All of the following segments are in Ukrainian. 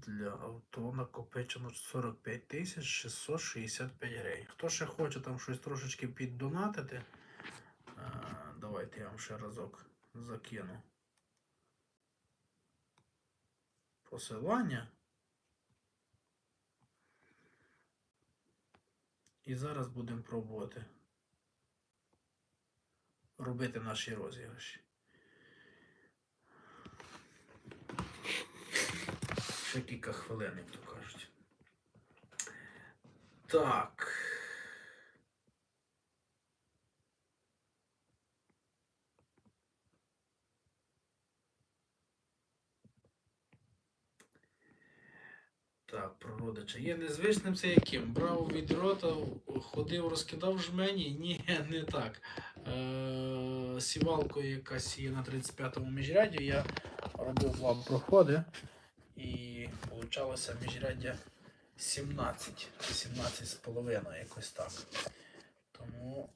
для авто накопичено 45 тисяч 665 гривень. Хто ще хоче там щось трошечки піддонатити, е, давайте я вам ще разок закину. Посилання. І зараз будемо пробувати робити наші розіграші. Ще кілька хвилин, як то кажуть. Так. Так, про. Є незвичним це яким? Брав від рота, ходив, розкидав жмені? Ні, не так. Е, сівалкою, яка сіє на 35-му міжряді, я робив вам проходи і получалося міжряддя 17, 17 з половиною, якось так. Тому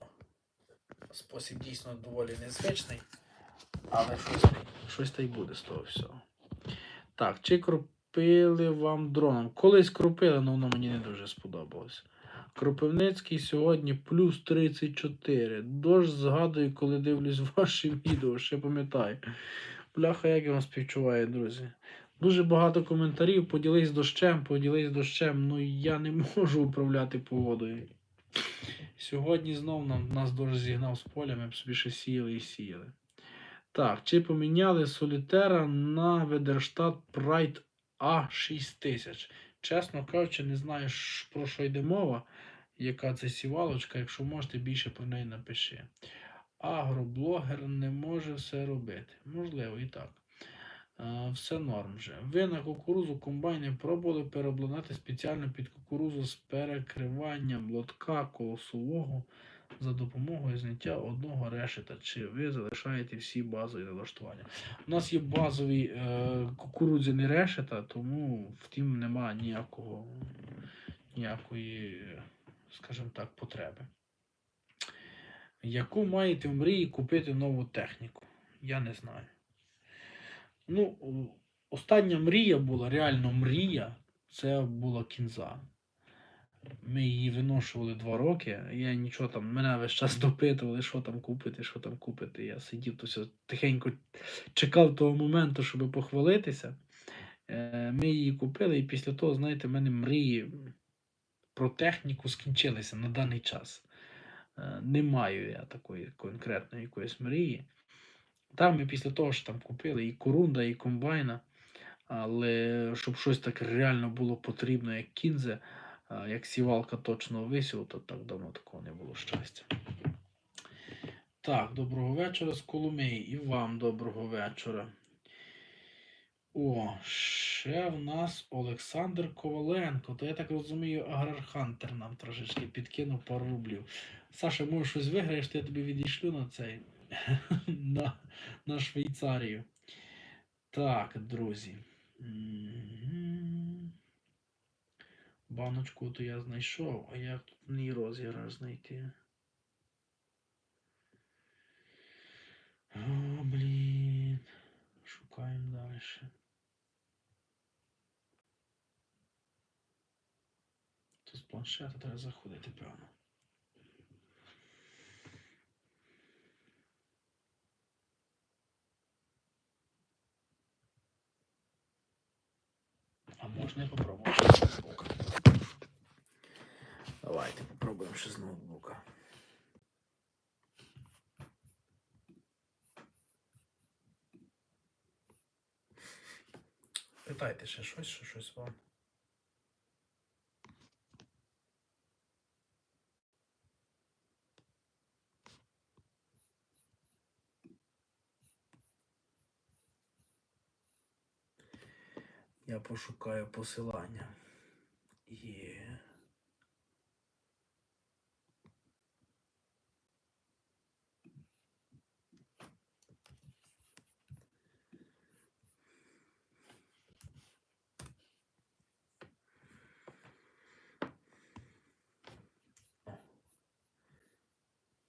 спосіб дійсно доволі незвичний, але щось, щось та й буде з того всього. Так, чи кропили вам дроном? Колись кропили, але воно мені не дуже сподобалось. Кропивницький сьогодні плюс 34. Дощ згадую, коли дивлюсь ваші відео, ще пам'ятаю. Бляха, як я вам співчуваю, друзі. Дуже багато коментарів. Поділись дощем, поділись дощем. Ну я не можу управляти погодою. Сьогодні знов нам нас дощ зігнав з поля, ми б собі ще сіяли і сіяли. Так, чи поміняли солітера на Ведерштат Pride A6000? Чесно кажучи, не знаю, про що йде мова, яка це сівалочка. Якщо можете, більше про неї напиши. Агроблогер не може все робити. Можливо, і так. Е, Все норм вже. Ви на кукурузу комбайни пробували переобладнати спеціально під кукурузу з перекриванням лотка колосового за допомогою зняття одного решета. Чи ви залишаєте всі базові налаштування? У нас є базові е, кукурудзяні решета, тому втім нема ніякого, ніякої, скажімо так, потреби. Яку маєте в мрії купити нову техніку? Я не знаю. Ну, остання мрія була, реально мрія, це була кінза. Ми її виношували два роки. Я нічого там, мене весь час допитували, що там купити, що там купити. Я сидів то все тихенько чекав того моменту, щоб похвалитися. Е, Ми її купили, і після того, знаєте, в мене мрії про техніку скінчилися на даний час. Е, Не маю я такої конкретної якоїсь мрії. Там ми після того що там купили і корунда, і комбайна. Але щоб щось таке реально було потрібно, як кінзе, як сівалка точно висів, то так давно такого не було щастя. Так, доброго вечора з Коломиї. І вам доброго вечора. О, ще в нас Олександр Коваленко. То я так розумію, Агрархантер нам трошечки підкинув пару рублів. Саша, може щось виграєш, то я тобі відійшлю на цей на, на Швейцарію. Так, друзі. Баночку то я знайшов, а як тут мій розіграш знайти? О, блін. Шукаємо далі. Тут з планшета треба заходити, певно. Можна і попробувати з ноутбука. Давайте попробуємо ще з ноутбука. Питайте ще щось, що щось вам. Я пошукаю посилання. Є.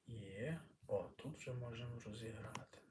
Є. О, тут вже можемо розіграти.